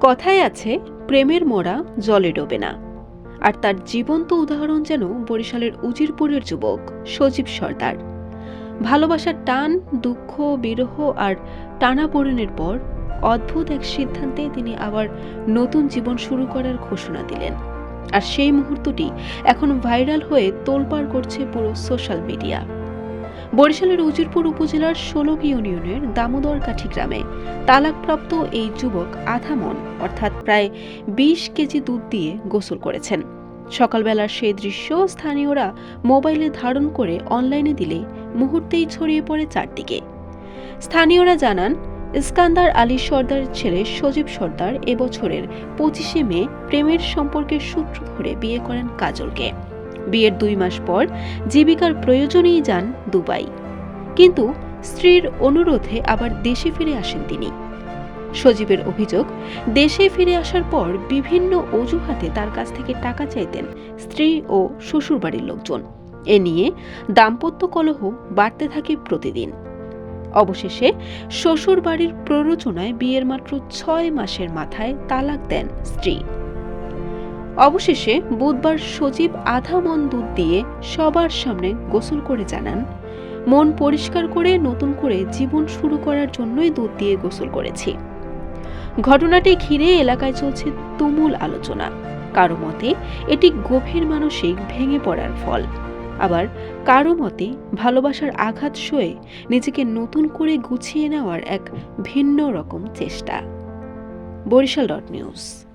কথায় আছে, প্রেমের মোড়া জলে ডোবে না। আর তার জীবন্ত উদাহরণ যেন বরিশালের উজিরপুরের যুবক সজীব সর্দার। ভালোবাসার টান, দুঃখ, বিরহ আর টানাপোড়েনের পর অদ্ভুত এক সিদ্ধান্তে তিনি আবার নতুন জীবন শুরু করার ঘোষণা দিলেন। আর সেই মুহূর্তটি এখন ভাইরাল হয়ে তোলপাড় করছে পুরো সোশ্যাল মিডিয়া। বরিশালের উজিরপুর উপজেলার ষোলক ইউনিয়নের দামোদর কাঠি গ্রামে তালাকপ্রাপ্ত এই যুবক আধা মন অর্থাৎ প্রায় বিশ কেজি দুধ দিয়ে গোসল করেছেন। সকালবেলার সেই দৃশ্য স্থানীয়রা মোবাইলে ধারণ করে অনলাইনে দিলে মুহূর্তেই ছড়িয়ে পড়ে চারদিকে। স্থানীয়রা জানান, ইস্কান্দার আলী সর্দারের ছেলে সজীব সর্দার এবছরের পঁচিশে মে প্রেমের সম্পর্কের সূত্র ধরে বিয়ে করেন কাজলকে। বিয়ের দুই মাস পর জীবিকার প্রয়োজনেই যান দুবাই। কিন্তু স্ত্রীর অনুরোধে আবার দেশে ফিরে আসেন তিনি। সজীবের অভিযোগ, দেশে ফিরে আসার পর বিভিন্ন অজুহাতে তার কাছ থেকে টাকা চাইতেন স্ত্রী ও শ্বশুরবাড়ির লোকজন। এ নিয়ে দাম্পত্য কলহ বাড়তে থাকে প্রতিদিন। অবশেষে শ্বশুর বাড়ির প্ররোচনায় বিয়ের মাত্র ছয় মাসের মাথায় তালাক দেন স্ত্রী। অবশেষে বুধবার সজীব আধা মন দুধ দিয়ে সবার সামনে গোসল করে জানান, মন পরিষ্কার করে নতুন করে জীবন শুরু করার জন্যই দুধ দিয়ে গোসল করেছি। ঘটনাটি ঘিরে এলাকায় চলছে তুমুল আলোচনা। কারও মতে, এটি গভীর মানসিক ভেঙে পড়ার ফল। আবার কারও মতে, ভালোবাসার আঘাত সয়ে নিজেকে নতুন করে গুছিয়ে নেওয়ার এক ভিন্ন রকম চেষ্টা। Barishal dot news.